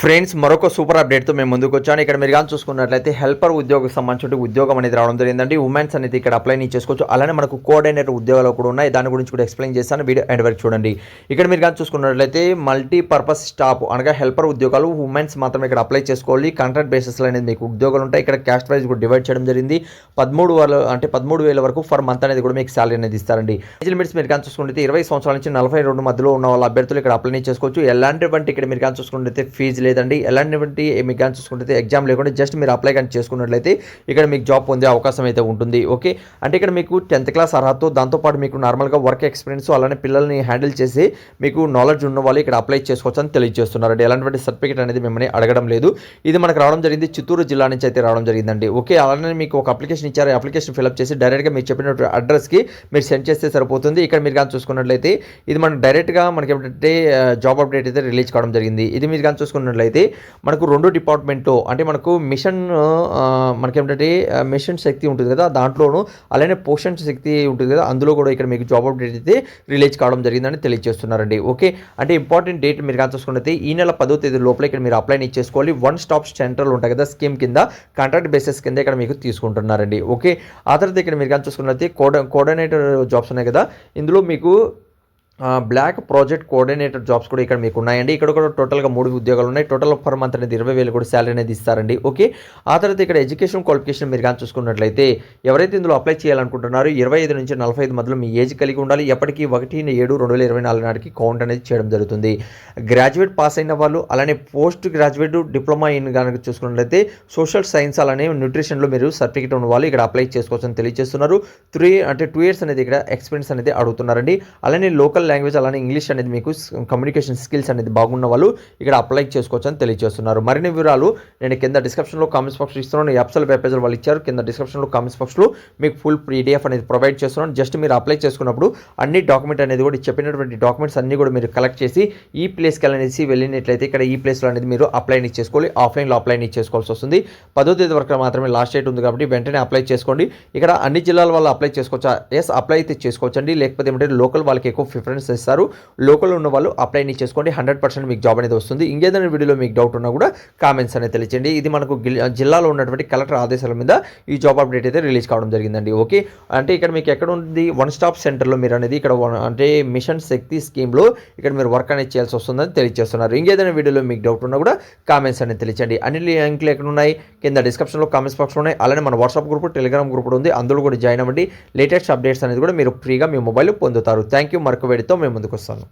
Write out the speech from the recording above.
Friends మరొక super అప్డేట్తో మేము ముందుకు వచ్చాను ఇక్కడ మీరు కానీ చూసుకున్నట్లయితే హెల్పర్ ఉద్యోగం సంబంధించిన ఉద్యోగం అనేది రావడం జరిగిందండి. ఉమెన్స్ అనేది ఇక్కడ అప్లై చేసుకోవచ్చు. అలానే మనకు కోఆర్డినేటర్ ఉద్యోగాలు కూడా ఉన్నాయి. దాని గురించి కూడా ఎక్స్ప్లెయిన్ చేస్తాను వీడియో ఎండ్ వరకు చూడండి. ఇక్కడ మీరు కానీ చూసుకున్నట్లయితే మల్టీపర్పస్ స్టాఫ్ అనగా హెల్పర్ ఉద్యోగాలు ఉమెన్స్ మాత్రమే ఇక్కడ అప్లై చేసుకోవాలి. కాంట్రాక్ట్ బేసిస్లో అనేది మీకు ఉద్యోగాలు ఉంటాయి. ఇక్కడ క్యాస్ట్ వైజ్ కూడా డివైడ్ చేయడం జరిగింది. పదమూడు వేల అంటే పదమూడు వేల వరకు ఫర్ మంత్ అనేది కూడా మీకు శాలరీ అనేది ఇస్తారండి. ఏజ్ లిమిట్స్ మీరు కానీ చూసుకుంటే ఇరవై సంవత్సరాల నుంచి నలభై రెండు మధ్యలో ఉన్న వాళ్ళ అభ్యర్థులు ఇక్కడ అప్లై చేసుకోవచ్చు. ఎలాంటివంటి ఇక్కడ మీరు కానీ చూసుకుంటే ఫీజు లేదండి. ఎలాంటి మీకు కానీ చూసుకుంటే ఎగ్జామ్ లేకుండా జస్ట్ మీరు అప్లై కానీ చేసుకున్నట్లయితే ఇక్కడ మీకు జాబ్ పొందే అవకాశం అయితే ఉంటుంది. ఓకే అంటే ఇక్కడ మీకు టెన్త్ క్లాస్ అర్హత దాంతోపాటు మీకు నార్మల్గా వర్క్ ఎక్స్పీరియన్స్ అలానే పిల్లల్ని హ్యాండిల్ చేసి మీకు నాలెడ్జ్ ఉన్న వాళ్ళు ఇక్కడ అప్లై చేసుకోవచ్చు అని తెలియజేస్తున్నారండి. ఎలాంటి సర్టిఫికేట్ అనేది మిమ్మల్ని అడగడం లేదు. ఇది మనకు రావడం జరిగింది చిత్తూరు జిల్లా నుంచి అయితే రావడం జరిగిందండి. ఓకే అలానే మీకు ఒక అప్లికేషన్ ఇచ్చారు. అప్లికేషన్ ఫిల్అప్ చేసి డైరెక్ట్గా మీరు చెప్పిన అడ్రస్కి మీరు సెండ్ చేస్తే సరిపోతుంది. ఇక్కడ మీరు కానీ చూసుకున్నట్లయితే ఇది మనం డైరెక్ట్గా మనకి ఏమిటంటే జాబ్ అప్డేట్ అయితే రిలీజ్ కావడం జరిగింది. ఇది మీరు కానీ చూసుకున్నట్లయితే మనకు రెండు డిపార్ట్మెంట్ అంటే మనకు మిషన్ మనకేమిటంటే మిషన్ శక్తి ఉంటుంది కదా దాంట్లోనూ అలానే పోషణ శక్తి ఉంటుంది కదా అందులో కూడా ఇక్కడ మీకు జాబ్ అప్డేట్ అయితే రిలీజ్ కావడం జరిగిందని తెలియజేస్తున్నారండి. ఓకే అంటే ఇంపార్టెంట్ డేట్ మీరు కానీ చూసుకున్నట్లయితే ఈ నెల పదో తేదీ లోపల ఇక్కడ మీరు అప్లై చేసుకోవాలి. వన్ స్టాప్ సెంటర్లు ఉంటాయి కదా స్కీమ్ కింద కాంట్రాక్ట్ బేసిస్ కింద ఇక్కడ మీకు తీసుకుంటున్నారండి. ఓకే ఆ తర్వాత ఇక్కడ మీరు కానీ చూసుకున్నట్లయితే కోడ కోఆర్డినేటర్ జాబ్స్ ఉన్నాయి కదా ఇందులో మీకు బ్లాక్ ప్రాజెక్ట్ కోఆర్డినేటర్ జాబ్స్ కూడా ఇక్కడ మీకు ఉన్నాయండి ఇక్కడ కూడా టోటల్గా మూడు ఉద్యోగాలు ఉన్నాయి. టోటల్ పర్ మంత్ అనేది ఇరవై వేలు కూడా శాలరీ అనేది ఇస్తారండి. ఓకే? ఆ తర్వాత ఇక్కడ ఎడ్యుకేషన్ క్వాలిఫికేషన్ మీరు కానీ చూసుకున్నట్లయితే ఎవరైతే ఇందులో అప్లై చేయాలనుకుంటున్నారో ఇరవై ఐదు నుంచి నలభై ఐదు మధ్యలో మీ ఏజ్ కలిగి ఉండాలి. ఎప్పటికీ ఒకటి ఏడు రెండు వేల ఇరవై నాలుగు నాటికి కౌంట్ అనేది చేయడం జరుగుతుంది. గ్రాడ్యుయేట్ పాస్ అయిన వాళ్ళు అలానే పోస్ట్ గ్రాడ్యుయేట్ డిప్లొమా ఇన్ కనుక చూసుకున్నట్లయితే సోషల్ సైన్స్ అలానే న్యూట్రిషన్లో మీరు సర్టిఫికేట్ ఉన్న వాళ్ళు ఇక్కడ అప్లై చేసుకోవచ్చని తెలియజేస్తున్నారు. త్రీ అంటే టూ ఇయర్స్ అనేది ఇక్కడ ఎక్స్పీరియన్స్ అనేది అడుగుతున్నారండి. అలానే లోకల్ లాంగ్వేజ్ అలానే ఇంగ్లీష్ అనేది మీకు కమ్యూనికేషన్ స్కిల్స్ అనేది బాగున్న వాళ్ళు ఇక్కడ అప్లై చేసుకోవచ్చు అని తెలియజేస్తున్నారు మరిన్ని వివరాలు నేను కింద డిస్క్రిప్షన్లో కామెంట్స్ బాక్స్ ఇస్తున్నాను. ఎప్సల్ వెబ్ పేజ్లో వాళ్ళు ఇచ్చారు. కింద డిస్క్రిప్షన్లో కామెంట్స్ బాక్స్లో మీకు ఫుల్ పీడిఎఫ్ అనేది ప్రొవైడ్ చేస్తున్నాను. జస్ట్ మీరు అప్లై చేసుకున్నప్పుడు అన్ని డాక్యుమెంట్ అనేది కూడా చెప్పినటువంటి డాక్యుమెంట్స్ అన్ని కూడా మీరు కలెక్ట్ చేసి ఈ ప్లేస్కి అనేసి వెళ్ళినట్లయితే ఇక్కడ ఈ ప్లేస్లో అనేది మీరు అప్లై చేసుకోవాలి. ఆఫ్లైన్లో అప్లై చేసుకోవాల్సి వస్తుంది. పదో తేదీ వరకు మాత్రమే లాస్ట్ డేట్ ఉంది కాబట్టి వెంటనే అప్లై చేసుకోండి. ఇక్కడ అన్ని జిల్లాల వాళ్ళు అప్లై చేసుకోవచ్చా? ఎస్ అప్లై అయితే చేసుకోవచ్చండి. లేకపోతే ఏమంటే లోకల్ వాళ్ళకి ఎక్కువ ప్రిఫరెన్స్ ఇస్తారు లోకల్ ఉన్న వాళ్ళు అప్లై చేసుకోండి. హండ్రెడ్ పర్సెంట్ మీకు జాబ్ అనేది వస్తుంది. ఇంకేదైనా వీడియోలో మీకు డౌట్ ఉన్నా కూడా కామెంట్స్ అనేది తెలియచేయండి. ఇది మనకు జిల్లాలో ఉన్నటువంటి కలెక్టర్ ఆదేశాల మీద ఈ జాబ్ అప్డేట్ అయితే రిలీజ్ కావడం జరిగిందండి. ఓకే అంటే ఇక్కడ మీకు ఎక్కడ ఉంది? వన్ స్టాప్ సెంటర్లో మీరు అనేది ఇక్కడ వన్- అంటే మిషన్ శక్తి స్కీమ్లో ఇక్కడ మీరు వర్క్ అనేది చేయాల్సి వస్తుందని తెలియజేస్తున్నారు. ఇంకేదైనా వీడియోలో మీకు డౌట్ ఉన్నా కూడా కామెంట్స్ అనేది తెలియచండి అన్ని లింక్లు ఎక్కడ ఉన్నాయి? కింద డిస్క్రిప్షన్లో కామెంట్స్ బాక్స్లో ఉన్నాయి. అలానే మన వాట్సాప్ గ్రూప్ టెలిగ్రామ్ గ్రూప్ ఉంది. అందులో కూడా జాయిన్ అవ్వండి. లేటెస్ట్ అప్డేట్స్ అనేది కూడా మీరు ఫ్రీగా మీ మొబైల్ పొందుతారు. థ్యాంక్ యూ మరొక వేడితో మేము ముందుకు వస్తాను